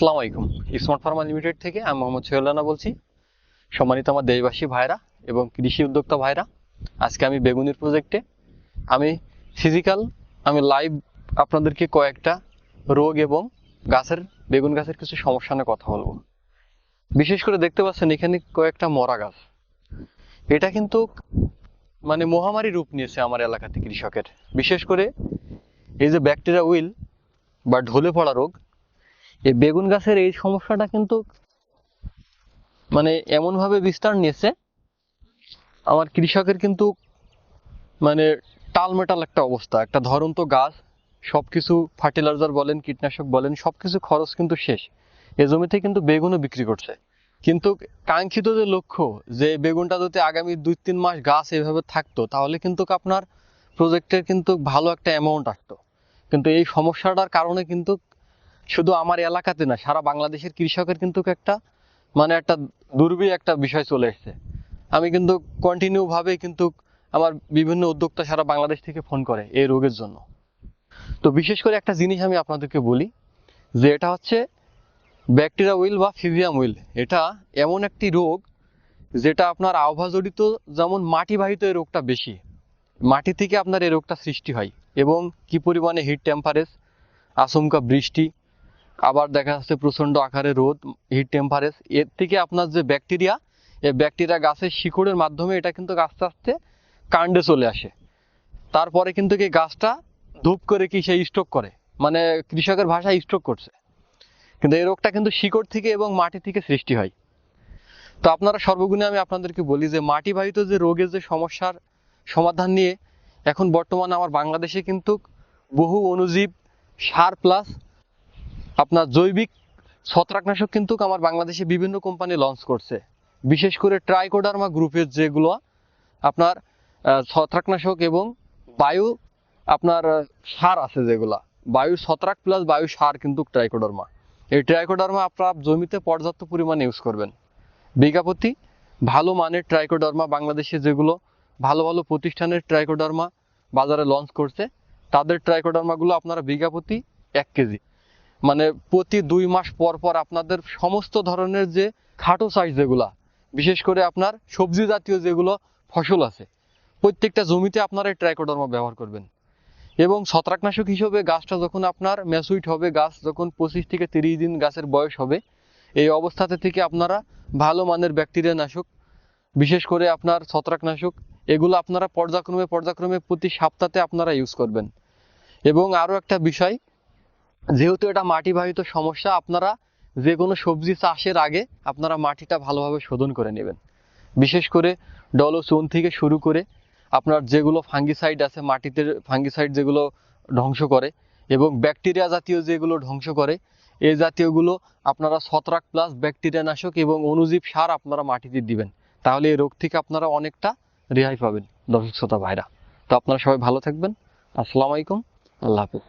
আসসালামু আলাইকুম। Smart Pharma limited থেকে আমি মোহাম্মদ সোহেলানা বলছি। সম্মানিত আমার দেশবাসী ভাইরা এবং কৃষি উদ্যোক্তা ভাইরা, আজকে আমি বেগুনের প্রজেক্টে আমি ফিজিক্যাল আমি লাইভ আপনাদেরকে কয়েকটা রোগ এবং গাছের, বেগুন গাছের কিছু সমস্যা নিয়ে কথা বলব। বিশেষ করে দেখতে পাচ্ছেন এখানে কয়েকটা মরা গাছ। এটা কিন্তু মানে মহামারী রূপ নিয়েছে আমার এলাকাতে কৃষকের। বিশেষ করে এই যে ব্যাকটেরিয়া উইল বা ঢলে পড়া রোগ এই বেগুন গাছের এই সমস্যাটা কিন্তু মানে এমনভাবে বিস্তার নিয়েছে। আমার কৃষকের কিন্তু মানে টালমেটাল একটা অবস্থা। একটা ধরন্ত গাছ, সবকিছু ফার্টিলাইজার বলেন, কীটনাশক বলেন, সবকিছু খরচ কিন্তু শেষ। এ জমিতে কিন্তু বেগুনও বিক্রি করছে। কিন্তু কাঙ্ক্ষিত যে লক্ষ্য, যে বেগুনটা যদি আগামী দুই তিন মাস গাছ এভাবে থাকতো, তাহলে কিন্তু আপনার প্রজেক্টের কিন্তু ভালো একটা অ্যামাউন্ট আসতো। কিন্তু এই সমস্যাটার কারণে কিন্তু শুধু আমার এলাকাতে না, সারা বাংলাদেশের কৃষকের কিন্তু একটা মানে একটা দুর্বি একটা বিষয় চলে এসেছে। আমি কিন্তু কন্টিনিউ ভাবে কিন্তু আমার বিভিন্ন উদ্যোক্তা সারা বাংলাদেশ থেকে ফোন করে এই রোগের জন্য। তো বিশেষ করে একটা জিনিস আমি আপনাদেরকে বলি, যে এটা হচ্ছে ব্যাকটেরিয়া উইল বা ফিভিয়াম উইল এটা এমন একটি রোগ, যেটা আপনার আবহাওয়াজনিত যেমন মাটিবাহিত এই রোগটা বেশি, মাটি থেকে আপনার এই রোগটা সৃষ্টি হয় এবং কি পরিমাণে হিট টেম্পারেচ আচমকা বৃষ্টি আবার দেখা যাচ্ছে প্রচণ্ড আকারে রোদ হিট টেম্পারেচ এর থেকে আপনার যে ব্যাকটেরিয়া এই ব্যাকটেরিয়া গাছের শিকড়ের মাধ্যমে এটা কিন্তু আস্তে আস্তে কাণ্ডে চলে আসে। তারপরে কিন্তু এই গাছটা ধূপ করে কি সে স্ট্রোক করে মানে কৃষকের ভাষায় স্ট্রোক করছে। কিন্তু এই রোগটা কিন্তু শিকড় থেকে এবং মাটি থেকে সৃষ্টি হয়। তো আপনারা সর্বগুণে আমি আপনাদেরকে বলি যে, মাটিবাহিত যে রোগের যে সমস্যার সমাধান নিয়ে এখন বর্তমানে আমার বাংলাদেশে কিন্তু বহু অণুজীব সার প্লাস আপনার জৈবিক ছত্রাকনাশক কিন্তু আমার বাংলাদেশে বিভিন্ন কোম্পানি লঞ্চ করছে। বিশেষ করে ট্রাইকোডার্মা গ্রুপের যেগুলো আপনার ছত্রাকনাশক এবং বায়ু আপনার সার আছে যেগুলা। বায়ু ছত্রাক প্লাস বায়ু সার কিন্তু ট্রাইকোডার্মা এই ট্রাইকোডার্মা আপনার জমিতে পর্যাপ্ত পরিমাণে ইউজ করবেন। বিঘা প্রতি ভালো মানের ট্রাইকোডার্মা বাংলাদেশে যেগুলো ভালো ভালো প্রতিষ্ঠানের ট্রাইকোডার্মা বাজারে লঞ্চ করছে, তাদের ট্রাইকোডার্মাগুলো আপনারা বিঘা প্রতি এক কেজি। মানে প্রতি দুই মাস পর পর আপনাদের সমস্ত ধরনের যে খাটো সাইজ যেগুলা, বিশেষ করে আপনার সবজি জাতীয় যেগুলো ফসল আছে, প্রত্যেকটা জমিতে আপনারা এই ট্রাইকোডার্মা ব্যবহার করবেন। এবং ছত্রাকনাশক হিসেবে গাছটা যখন আপনার ম্যাচুইট হবে, গাছ যখন পঁচিশ থেকে তিরিশ দিন গাছের বয়স হবে, এই অবস্থাতে থেকে আপনারা ভালো মানের ব্যাকটেরিয়া নাশক বিশেষ করে আপনার ছত্রাকনাশক, এগুলো আপনারা পর্যায়ক্রমে পর্যায়ক্রমে প্রতি সপ্তাহে আপনারা ইউজ করবেন। এবং আরও একটা বিষয় যেহেতু এটা মাটিবাহিত সমস্যা, আপনারা যে কোনো সবজি চাষের আগে আপনারা মাটিটা ভালোভাবে শোধন করে নেবেন। বিশেষ করে ডলোচুন থেকে শুরু করে আপনার যেগুলো ফাঙ্গিসাইড আছে, মাটিতে ফাঙ্গিসাইড যেগুলো ধ্বংস করে এবং ব্যাকটেরিয়া জাতীয় যেগুলো ধ্বংস করে, এই জাতীয়গুলো আপনারা ছত্রাক প্লাস ব্যাকটেরিয়া নাশক এবং অণুজীব সার আপনারা মাটিতে দিবেন। তাহলে এই রোগ থেকে আপনারা অনেকটা রেহাই পাবেন, দর্শক শ্রোতা ভাইরা। তো আপনারা সবাই ভালো থাকবেন। আসসালামু আলাইকুম। আল্লাহ হাফিজ।